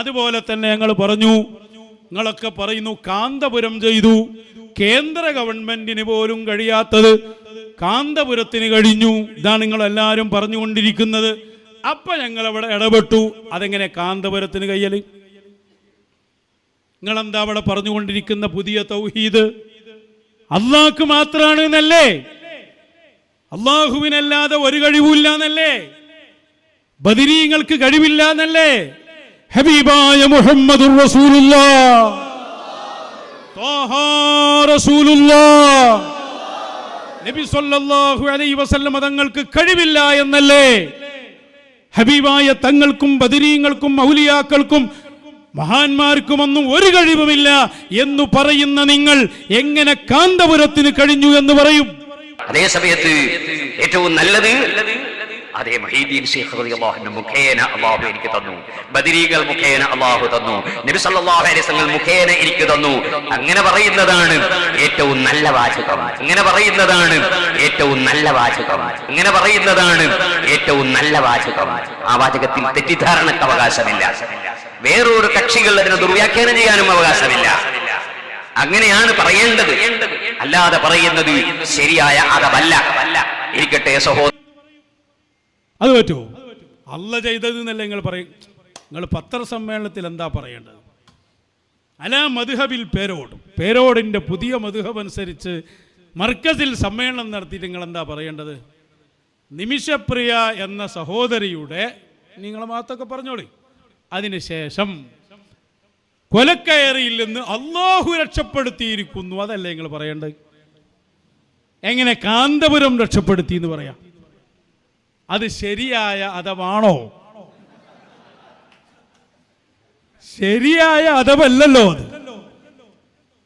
അതുപോലെ തന്നെ ഞങ്ങൾ പറഞ്ഞു നിങ്ങളൊക്കെ പറയുന്നു കാന്തപുരം ചെയ്തു. കേന്ദ്ര ഗവൺമെന്റിന് പോലും കഴിയാത്തത് കാന്തപുരത്തിന് കഴിഞ്ഞു. ഇതാണ് നിങ്ങൾ എല്ലാവരും പറഞ്ഞുകൊണ്ടിരിക്കുന്നത്. അപ്പൊ ഞങ്ങൾ അവിടെ ഇടപെട്ടു. അതെങ്ങനെ കാന്തപുരത്തിന് കയ്യൽ? നിങ്ങളെന്താ അവിടെ പറഞ്ഞുകൊണ്ടിരിക്കുന്ന പുതിയ തൗഹീദ്? അള്ളാഹ്ക്ക് മാത്രമാണ് എന്നല്ലേ? അള്ളാഹുവിനല്ലാതെ ഒരു കഴിവില്ല എന്നല്ലേ ബദിരീങ്ങൾക്ക് കഴിവില്ല എന്നല്ലേ ഹബീബായ മുഹമ്മദ് നബി സല്ലല്ലാഹു അലൈഹി വസല്ലം തങ്ങൾക്ക് കഴിവില്ല എന്നല്ലേ? ഹബീബായ തങ്ങൾക്കും ബദിരീങ്ങൾക്കും മൗലിയാക്കൾക്കും മഹാന്മാർക്കുമൊന്നും ഒരു കഴിവുമില്ല എന്ന് പറയുന്ന നിങ്ങൾ എങ്ങനെ കാന്തപുരത്തിന് കഴിഞ്ഞു എന്ന് പറയും? അതേ സമയത്ത് ഏറ്റവും നല്ലത് അതേ മഹീദ്ദീൻ ശൈഖ് റളിയല്ലാഹു മുഖേന അള്ളാഹു എനിക്ക് തന്നു. ബദരീകൾ മുഖേന അള്ളാഹു തന്നു. നബി സല്ലല്ലാഹു അലൈഹി മുഖേന എനിക്ക് തന്നു. അങ്ങനെ പറയുന്നതാണ് ഏറ്റവും നല്ല വാചകം. അങ്ങനെ പറയുന്നതാണ് ഏറ്റവും നല്ല വാചകം. അങ്ങനെ പറയുന്നതാണ് ഏറ്റവും നല്ല വാചകം. ആ വാചകത്തിൽ തെറ്റിദ്ധാരണക്ക് അവകാശമില്ല. വേറൊരു കക്ഷികൾ അതിനെ ദുർവ്യാഖ്യാനം ചെയ്യാനും അവകാശമില്ല. അങ്ങനെയാണ് പറയേണ്ടത്. അല്ലാതെ പറയുന്നത് ശരിയായ അതമല്ല ഇരിക്കട്ടെ സഹോദരൻ അത് പറ്റുമോ അല്ല ചെയ്തത് എന്നല്ല നിങ്ങൾ പറയും? നിങ്ങൾ പത്രസമ്മേളനത്തിൽ എന്താ പറയേണ്ടത്? അല മധുഹബിൽ പേരോട്. പേരോടിന്റെ പുതിയ മധുഹബ് അനുസരിച്ച് മർക്കസിൽ സമ്മേളനം നടത്തിയിട്ട് നിങ്ങൾ എന്താ പറയേണ്ടത്? നിമിഷപ്രിയ എന്ന സഹോദരിയുടെ നിങ്ങൾ മാത്രമൊക്കെ പറഞ്ഞോളി. അതിനുശേഷം കൊലക്കയറിയിൽ നിന്ന് അള്ളാഹു രക്ഷപ്പെടുത്തിയിരിക്കുന്നു. അതല്ലേ നിങ്ങൾ പറയേണ്ടത്? എങ്ങനെ കാന്തപുരം രക്ഷപ്പെടുത്തി എന്ന് പറയാം? അത് ശരിയായ അതവാണോ ശരിയായ അതവല്ലല്ലോ അത്.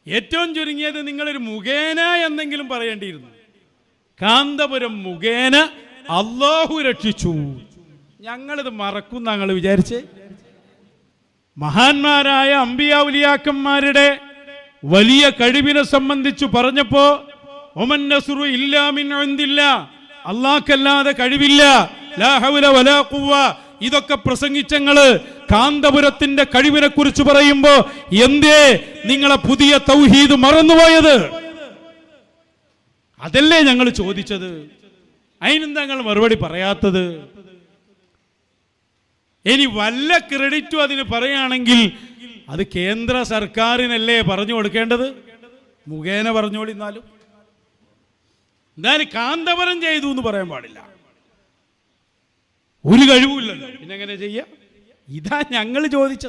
ഏറ്റവും ചുരുങ്ങിയത് നിങ്ങളൊരു മുഖേന എന്തെങ്കിലും പറയേണ്ടിയിരുന്നു. കാന്തപുരം മുഖേന അള്ളാഹു രക്ഷിച്ചു. ഞങ്ങളിത് മറക്കും ഞങ്ങൾ വിചാരിച്ചേ? മഹാന്മാരായ അമ്പിയാവുലിയാക്കന്മാരുടെ വലിയ കഴിവിനെ സംബന്ധിച്ചു പറഞ്ഞപ്പോ ഒമൻ നസുറു ഇല്ലാ മിൻ ഇന്ദില്ല അള്ളാഹ്ക്കല്ലാതെ കഴിവില്ല. ഇതൊക്കെ പ്രസംഗിച്ചങ്ങൾ കാന്തപുരത്തിന്റെ കഴിവിനെ കുറിച്ച് പറയുമ്പോ എന്തേ നിങ്ങളെ പുതിയ തൗഹീദ് മറന്നുപോയത്? അതല്ലേ ഞങ്ങൾ ചോദിച്ചത്. അതിനെന്താ ഞങ്ങൾ മറുപടി പറയാത്തത്? ഇനി വല്ല ക്രെഡിറ്റും അതിന് പറയുകയാണെങ്കിൽ അത് കേന്ദ്ര സർക്കാരിനല്ലേ പറഞ്ഞു കൊടുക്കേണ്ടത്? മുഖേന പറഞ്ഞോളിന്നാലും എന്തായാലും കാന്തപുരം ചെയ്തു എന്ന് പറയാൻ പാടില്ല. ഒരു കഴിവുമില്ലല്ലോ. പിന്നെ എങ്ങനെ ചെയ്യാം? ഇതാ ഞങ്ങൾ ചോദിച്ചത്